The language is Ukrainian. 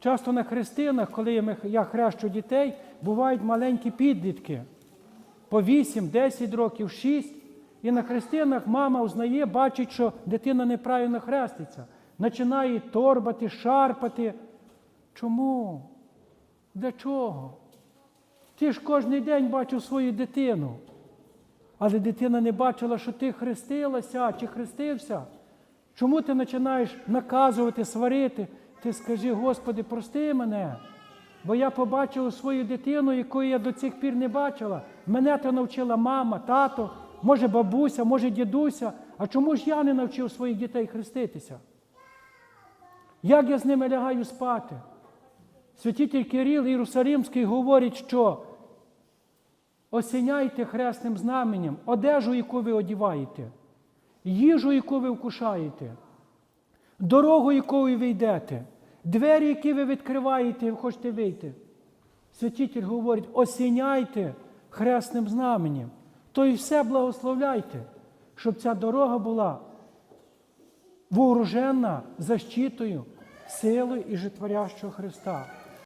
часто на хрестинах, коли я хрещу дітей, бувають маленькі підлітки по 8, 10 років, 6. І на хрестинах мама узнає, бачить, що дитина неправильно хреститься. Починає торбати, шарпати. Чому? Для чого? Ти ж кожен день бачив свою дитину. Але дитина не бачила, що ти хрестилася чи хрестився. Чому ти починаєш наказувати, сварити? Ти скажи, Господи, прости мене. Бо я побачив свою дитину, якої я до цих пір не бачила. Мене то навчила мама, тато, може бабуся, може дідуся. А чому ж я не навчив своїх дітей хреститися? Як я з ними лягаю спати? Святитель Кирил Єрусалимський говорить, що осіняйте хресним знаменем, одежу, яку ви одіваєте, їжу, яку ви вкушаєте, дорогу, якою ви йдете, двері, які ви відкриваєте і хочете вийти. Святитель говорить, осіняйте хресним знаменем, то і все благословляйте, щоб ця дорога була вооружена защитою, силою і житворящого Христа.